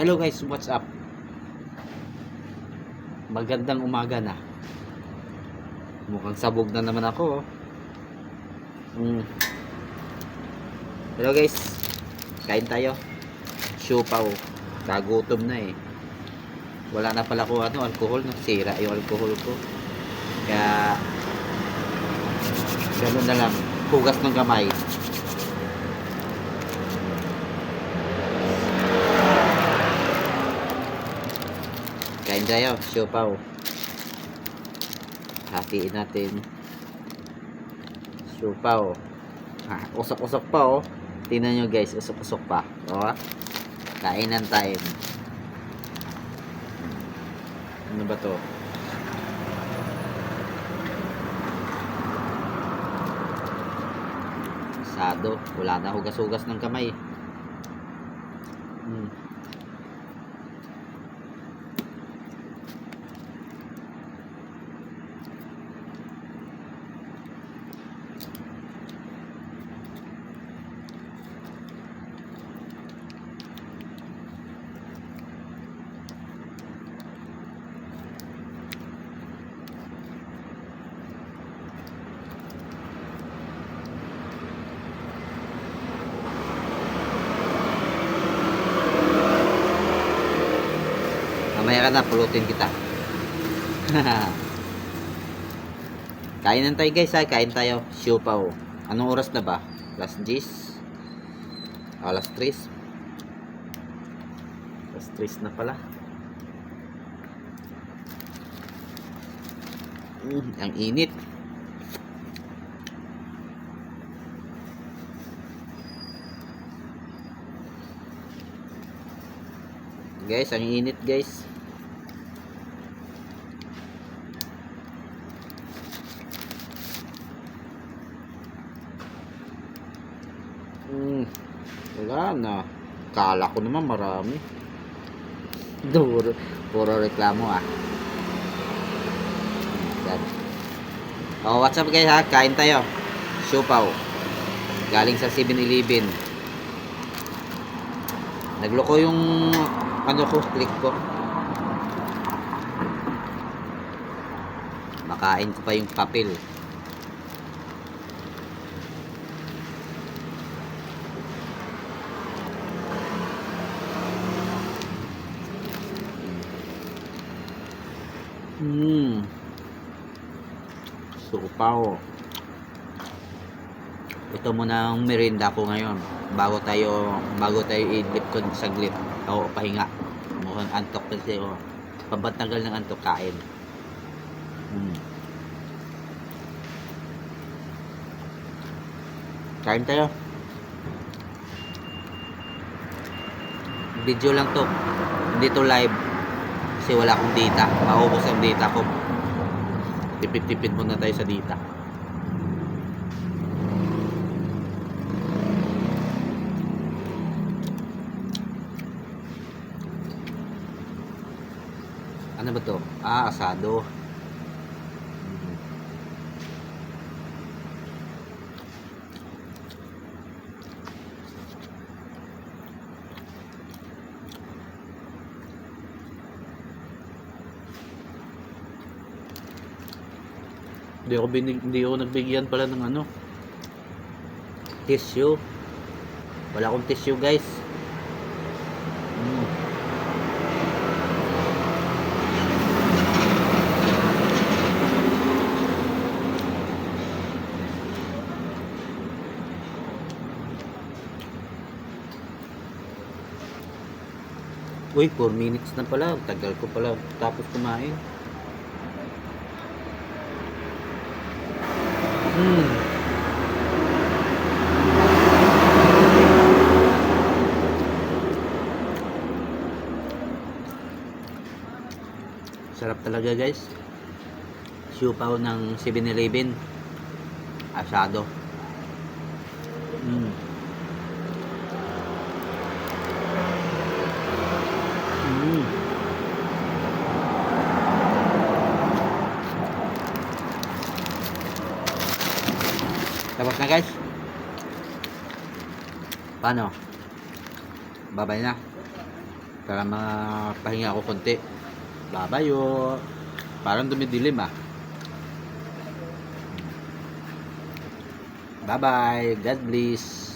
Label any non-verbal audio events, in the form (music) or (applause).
Hello guys, what's up? Magandang umaga na. Mukhang sabog na naman ako. oh. Mm. Hello guys, kain tayo. Siopaw. Nagutom na eh. Wala na pala ko ano, alcohol. Nasira yung alcohol ko. Kaya, ganun na lang. Hugas ng kamay. Tayo, siopaw. Hatiin natin. Siopaw. Ah, usok-usok pa oh. Tingnan nyo guys, usok-usok pa. O, ah. kainan time. Ano ba to? Sado. Wala na hugas-hugas ng kamay. Hmm. Mamaya ka na, pulutin kita. (laughs) Kainan tayo guys ha, kain tayo. Siopaw. Anong oras na ba? Alas 10? Alas 3? Alas 3 na pala. Mm, ang init. Guys, ang init guys. Hmm, wala na. Kala ko naman marami. Duro, puro reklamo ah. Oh, what's up guys ha? Kain tayo. Siopaw. Galing sa 7-Eleven. Nagloko yung ano ko, click ko. Makain ko pa yung papel. Hmm. Supaw. Ito muna ang merienda ko ngayon. Bago tayo, bago tayo i-dip ko saglit. Ako pahinga. Mukhang antok kasi oh. Pambantagal ng antok kain. Hmm. Kain tayo. Video lang to. Hindi to live. Kasi wala akong data. Maubos ang data ko. Tipid-tipid muna tayo sa data. Ano ba to? Ah, asado. Hindi ako binig, hindi ako nagbigyan pala ng ano. Tissue. Wala akong tissue, guys. Mm. Uy, 4 minutes na pala. Tagal ko pala tapos kumain. Hmm. Sarap talaga guys. Siupaw ng 7-Eleven. Asado. Mm. Mm. Tapos na guys. Paano? Babay na. Para mapahinga ako konti. Babayo. Parang dumidilim ah. Bye-bye. God bless.